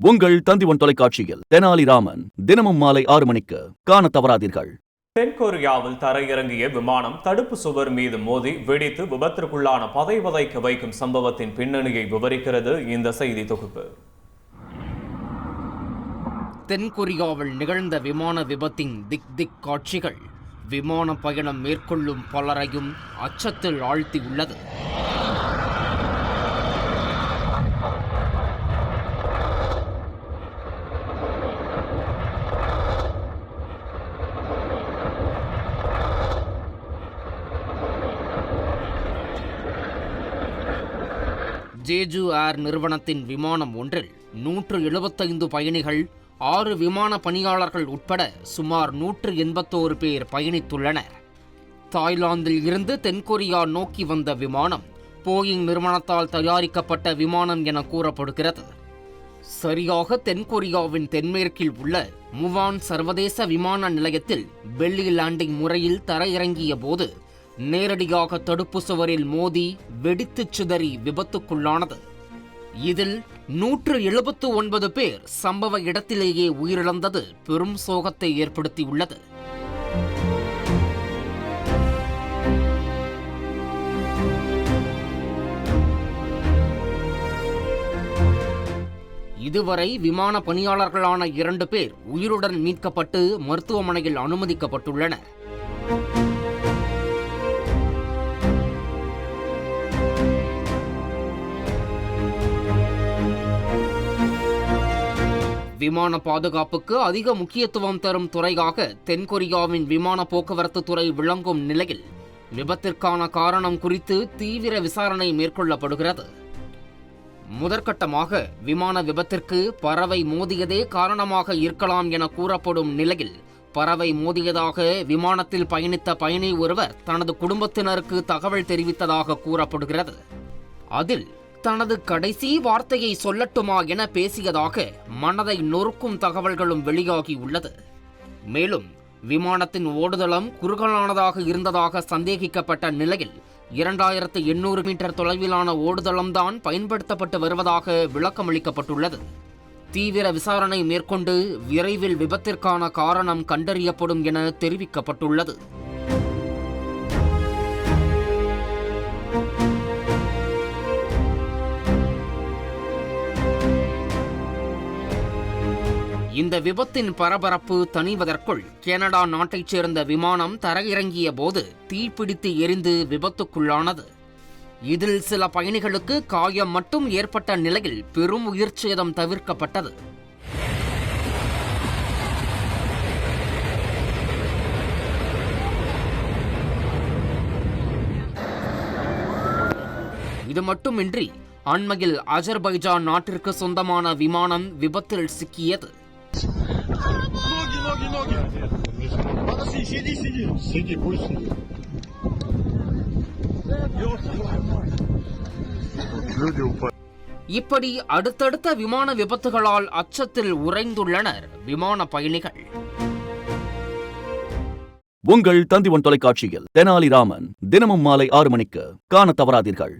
உங்கள் தந்திவன் தொலைக்காட்சியில் தெனாலிராமன் தினமும் மாலை ஆறு மணிக்கு காண தவறாதீர்கள். தென்கொரியாவில் தரையிறங்கிய விமானம் தடுப்பு சுவர் மீது மோதி வெடித்து விபத்திற்குள்ளான பதை வதைக்க வைக்கும் சம்பவத்தின் பின்னணியை விவரிக்கிறது இந்த செய்தி தொகுப்பு. தென்கொரியாவில் நிகழ்ந்த விமான விபத்தின் திக் திக் காட்சிகள் விமான பயணம் மேற்கொள்ளும் பலரையும் அச்சத்தில் ஆழ்த்தியுள்ளது ஜேஜு ஏர் நிறுவனத்தின் விமானம் ஒன்றில் நூற்று எழுபத்தைந்து பயணிகள் ஆறு விமான பணியாளர்கள் உட்பட சுமார் நூற்று எண்பத்தோரு பேர் பயணித்துள்ளனர். தாய்லாந்தில் இருந்து தென்கொரியா நோக்கி வந்த விமானம் போயிங் நிறுவனத்தால் தயாரிக்கப்பட்ட விமானம் என கூறப்படுகிறது. சரியாக தென்கொரியாவின் தென்மேற்கில் உள்ள முவான் சர்வதேச விமான நிலையத்தில் வெள்ளி லேண்டிங் முறையில் தரையிறங்கிய போது நேரடியாக தடுப்பு சுவரில் மோதி வெடித்து சிதறி விபத்துக்குள்ளானது. இதில் நூற்று எழுபத்து ஒன்பது பேர் சம்பவ இடத்திலேயே உயிரிழந்தது பெரும் சோகத்தை ஏற்படுத்தியுள்ளது. இதுவரை விமான பணியாளர்களான இரண்டு பேர் உயிருடன் மீட்கப்பட்டு மருத்துவமனையில் அனுமதிக்கப்பட்டுள்ளனர். விமான பாதுகாப்புக்கு அதிக முக்கியத்துவம் தரும் துறையாக தென்கொரியாவின் விமான போக்குவரத்து துறை விளங்கும் நிலையில் விபத்திற்கான காரணம் குறித்து தீவிர விசாரணை மேற்கொள்ளப்படுகிறது. முதற்கட்டமாக விமான விபத்திற்கு பறவை மோதியதே காரணமாக இருக்கலாம் என கூறப்படும் நிலையில் பறவை மோதியதாக விமானத்தில் பயணித்த பயணி ஒருவர் தனது குடும்பத்தினருக்கு தகவல் தெரிவித்ததாக கூறப்படுகிறது. அதில் தனது கடைசி வார்த்தையை சொல்லட்டுமா என பேசியதாக மனதை நொறுக்கும் தகவல்களும் வெளியாகி உள்ளது மேலும் விமானத்தின் ஓடுதளம் குறுகலானதாக இருந்ததாக சந்தேகிக்கப்பட்ட நிலையில் இரண்டாயிரத்து எண்ணூறு மீட்டர் தொலைவிலான ஓடுதளம்தான் பயன்படுத்தப்பட்டு வருவதாக விளக்கமளிக்கப்பட்டுள்ளது. தீவிர விசாரணை மேற்கொண்டு விரைவில் விபத்திற்கான காரணம் கண்டறியப்படும் என தெரிவிக்கப்பட்டுள்ளது. இந்த விபத்தின் பரபரப்பு தணிவதற்குள் கனடா நாட்டைச் சேர்ந்த விமானம் தரையிறங்கிய போது தீப்பிடித்து எரிந்து விபத்துக்குள்ளானது. இதில் சில பயணிகளுக்கு காயம் மட்டும் ஏற்பட்ட நிலையில் பெரும் உயிர்ச்சேதம் தவிர்க்கப்பட்டது. இது மட்டுமின்றி அண்மையில் அஜர்பைஜான் நாட்டிற்கு சொந்தமான விமானம் விபத்தில் சிக்கியது. Sidi, sidi, sidi. Sidi, pulsi. இப்படி அடுத்தடுத்த விமான விபத்துகளால் அச்சத்தில் உறைந்துள்ளனர் விமான பயணிகள் உங்கள் தந்திவன் தொலைக்காட்சியில் தெனாலிராமன் தினமும் மாலை ஆறு மணிக்கு காண தவறாதீர்கள்